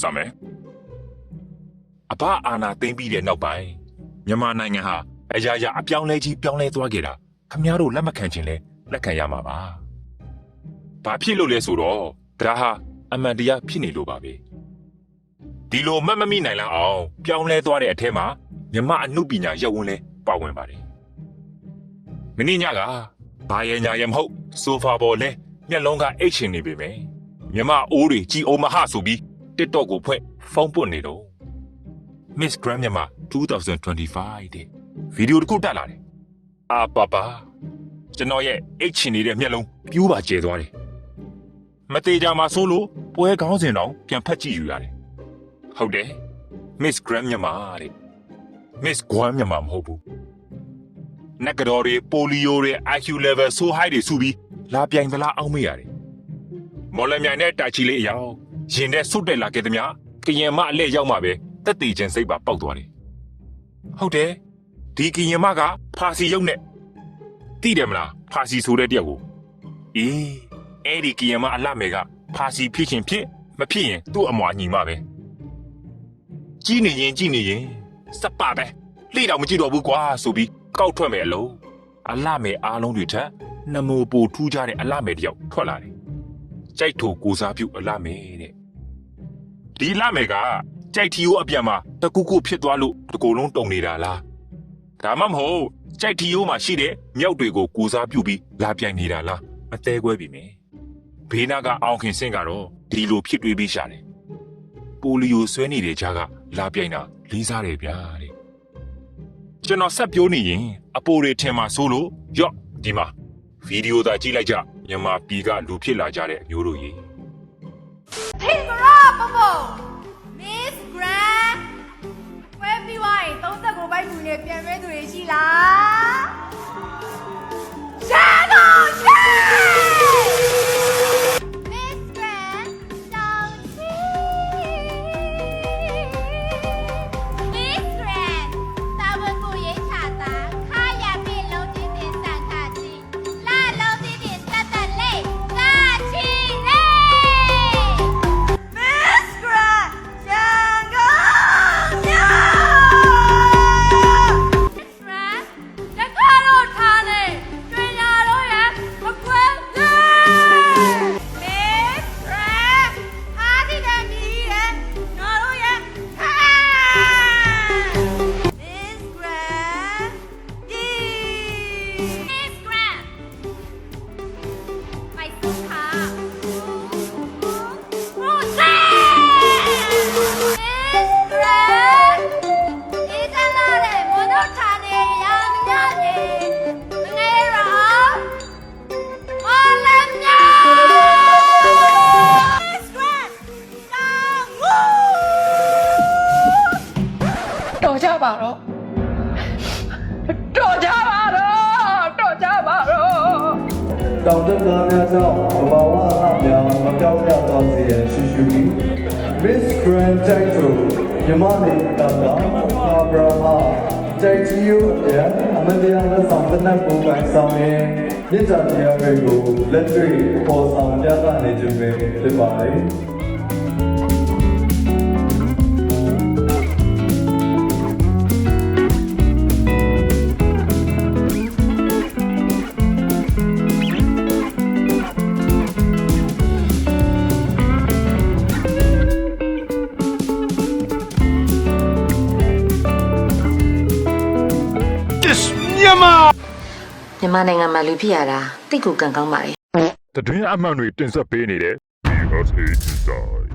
စမယ်အဘအာနာသိမ့်ပြီးတဲ့နောက်ပိုင်းမြန်မာနိုင်ငံဟာအရာရာအပြောင်းလဲကြီးပြောင်းလဲသွားခဲ့တာခမည်းတော်လက်မခံခြင်းလဲလက်ခံရမှာပါဘာဖြစ်လို့လဲဆိုတော့ဒါဟာအမှန်တရားဖြစ်နေလို့ပါပဲဒီလိုမတ်မမိနိုင်လောက်အောင်ပြောင်းလဲသွားတဲ့အထက်မှာမြမအမှုပညာရပ်ဝန်းလဲပါဝင်ပါတယ်မင်းညကဘာရဲ့ညာရဲ့မဟုတ် ဆိုဖာပေါ်လဲမျက်လုံးကအိတ်ချင်နေပေမယ်မြမအိုးတွေကြည်အောင်မဟဆိုပြီး TikTok ကိုဖွင့်ဖုန်းပွတ်နေတော့ Miss Grand မြန်မာ2025တဲ့ဗီဒီယိုတစ်ခုတက်လာတယ်အာပါပါကျွန်တော်ရဲ့အိတ်ချင်နေတဲ့မျက်လုံးပြူးပါကျဲသွားတယ်မသေးကြမှာဆိုလို့ပွဲကောင်းစင်တော့ပြန်ဖက်ကြည့်ယူရတယ်ဟုတ်တယ် Miss Grand မြန်မာတဲ့ Miss Guam မြန်မာမဟုတ်ဘူးနက်ကတော့တွေပိုလီယိုတွေ IQ level so high တွေစုပြီးလာပြိုင်သလားအောင်းမေးရတယ်မော်လမြိုင်နဲ့တာချီလေးအယောင် ရင်နဲ့စွတ်တက်လာခဲ့သမျှကရင်မအလဲရောက်မှပဲတက်တည်ခြင်းစိတ်ပါပေါက်သွားတယ်ဟုတ်တယ်ဒီကရင်မကဖာစီရုပ်နဲ့တိတယ်မလားဖာစီဆိုတဲ့တယောက်ကိုအေးအဲ့ဒီကရင်မအလှမယ်ကဖာစီဖြစ်ခြင်းဖြစ်မဖြစ်ရင်သူ့အမွာညီမပဲကြီးနေရင်ကြီးနေရင်စပ်ပါပဲလှိတော့မကြည့်တော့ဘူးကွာဆိုပြီးကောက်ထွက်မယ်အလုံးအလှမယ်အားလုံးတွေထက်နမိုပူထူးကြတဲ့အလှမယ်တယောက်ထွက်လာတယ် ကြိုက်ထိုကိုစားပြုအလှမယ်တဲ့ဒီလှမယ်ကကြိုက်ထီယိုးအပြန်မှာတကူကူဖြစ်သွားလို့တကူလုံးတုံနေတာလားဒါမှမဟုတ်ကြိုက်ထီယိုးမှာရှိတဲ့မြောက်တွေကိုကိုစားပြုပြီးလာပြိုင်နေတာလားမသေးခွဲပြီမယ်ဘေးနာကအောင်ခင်စင်ကတော့ဒီလိုဖြစ်တွေးပြီးရှာတယ်ပိုလီယိုဆွဲနေတဲ့ကြားကလာပြိုင်တာလေးစားတယ်ဗျာတဲ့ကျွန်တော်ဆက်ပြောနေရင်အပိုတွေထင်မှာဆိုလို့ရော့ဒီမှာ ဗီဒီယိုသာကြည့်လိုက်ကြမြန်မာပြည်ကလူဖြစ်လာကြတဲ့အမျိုးတို့ကြီးဟေးမရာပပ Miss Grand ဝဲပြီးသွားရင်30ကိုပိုက်မှုနဲ့ပြန်မဲသူတွေရှိလား ပါတော့တော်ကြပါတော့တော်ကြပါတော့တောင်တက်သားများကြောင့်ဘဝဝအများမပြောင်းရတော့စေရရှိရှိပြီး Miss Grand Title မြမနေတာကအာဗရာဟာတိုက်ချီယိုရဲ့အမတရားလက်ဆောင်တစ်နက်ပုံပိုင်ဆောင်ရင်မြစ်တာတရားတွေကိုလက်တွေ့ပေါ်ဆောင်ပြသနေခြင်းပဲဖြစ်ပါလေ မြန်မာနိုင်ငံမှာလူဖြစ်ရတာတိတ်ကိုကံကောင်းပါလေ တတွင်းအမှန်တွေတင်ဆက်ပေးနေတဲ့ USA Design